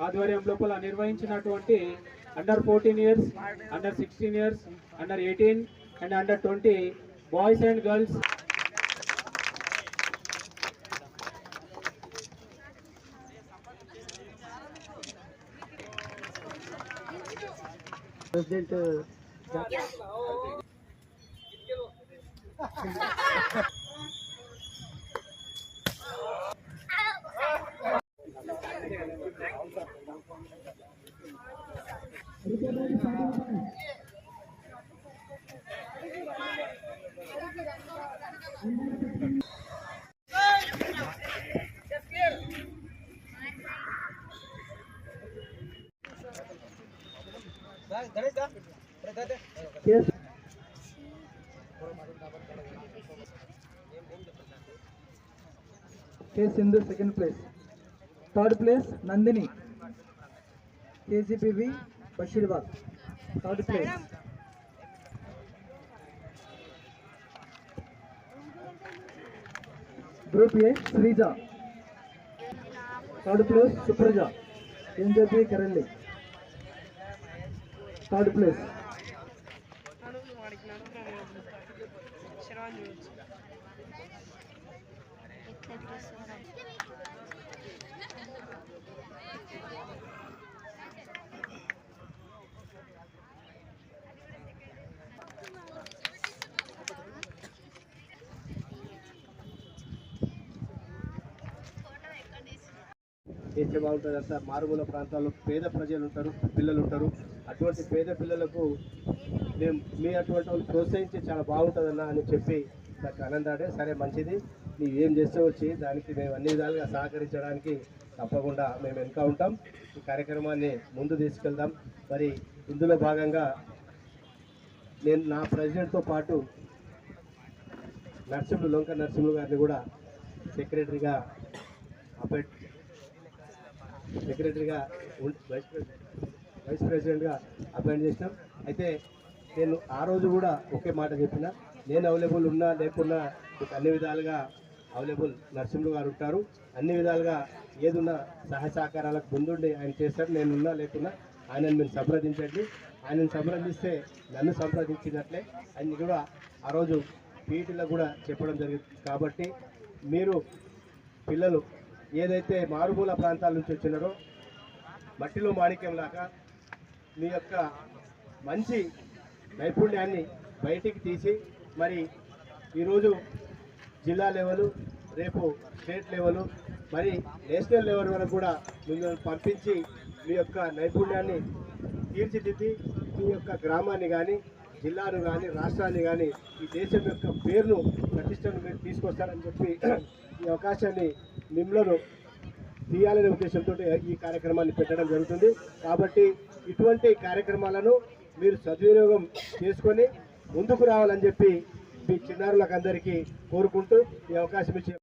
ఆధ్వర్యం లోపల నిర్వహించినటువంటి under fourteen years under sixteen years under eighteen and under twenty boys and girls president Sindhu second place third place Nandini KCPV Bashir Bagh third place group A Sreeja third place Supraja NJP Kareli third place Thank you. చూసి చేస్తే బాగుంటుంది మారుమూల ప్రాంతాల్లో పేద ప్రజలు ఉంటారు పిల్లలు ఉంటారు. అటువంటి పేద పిల్లలకు మేము మీ అటువంటి వాళ్ళు ప్రోత్సహించి చాలా బాగుంటుందన్న అని చెప్పి నాకు ఆనందాడే సరే మంచిది. నీవు ఏం చేస్తే వచ్చి దానికి మేము అన్ని విధాలుగా సహకరించడానికి తప్పకుండా మేము వెనుక ఉంటాం. ఈ కార్యక్రమాన్ని ముందు తీసుకెళ్దాం. మరి ఇందులో భాగంగా నేను నా ప్రెసిడెంట్తో పాటు నర్సింహులు లొంక నర్సింహులు గారిని కూడా సెక్రటరీగా అపెట్ సెక్రటరీగా వైస్ ప్రెసిడెంట్ వైస్ ప్రెసిడెంట్గా అపాయింట్ చేసినాం. అయితే నేను ఆ రోజు కూడా ఒకే మాట చెప్పిన. నేను అవైలబుల్ ఉన్నా లేకున్నా మీకు అన్ని విధాలుగా అవైలబుల్ నరసింహులు గారు ఉంటారు. అన్ని విధాలుగా ఏదున్నా సహాయ సహకారాలకు ముందుండి ఆయన చేస్తారు నేను ఉన్నా లేకున్నా ఆయనను మీరు సంప్రదించండి. ఆయనను సంప్రదిస్తే నన్ను సంప్రదించినట్లే ఆయన కూడా ఆ రోజు పీటీలో కూడా చెప్పడం జరిగింది. కాబట్టి మీరు పిల్లలు ఏదైతే మారుమూల ప్రాంతాల నుంచి వచ్చినారో మట్టిలో మాణిక్యం లాగా మీ యొక్క మంచి నైపుణ్యాన్ని బయటికి తీసి మరి ఈరోజు జిల్లా లెవెలు రేపు స్టేట్ లెవెలు మరి నేషనల్ లెవెల్ వరకు కూడా మిమ్మల్ని పంపించి మీ యొక్క నైపుణ్యాన్ని తీర్చిదిద్ది మీ యొక్క గ్రామాన్ని కానీ జిల్లాను కానీ రాష్ట్రాన్ని కానీ ఈ దేశం యొక్క పేరును ప్రతిష్టను మీరు తీసుకొస్తారని చెప్పి ఈ అవకాశాన్ని మిమ్మల్ని తీయాలనే ఉద్దేశంతో ఈ కార్యక్రమాన్ని పెట్టడం జరుగుతుంది. కాబట్టి ఇటువంటి కార్యక్రమాలను మీరు సద్వినియోగం చేసుకొని ముందుకు రావాలని చెప్పి మీ చిన్నారులకు అందరికీ కోరుకుంటూ ఈ అవకాశం ఇచ్చే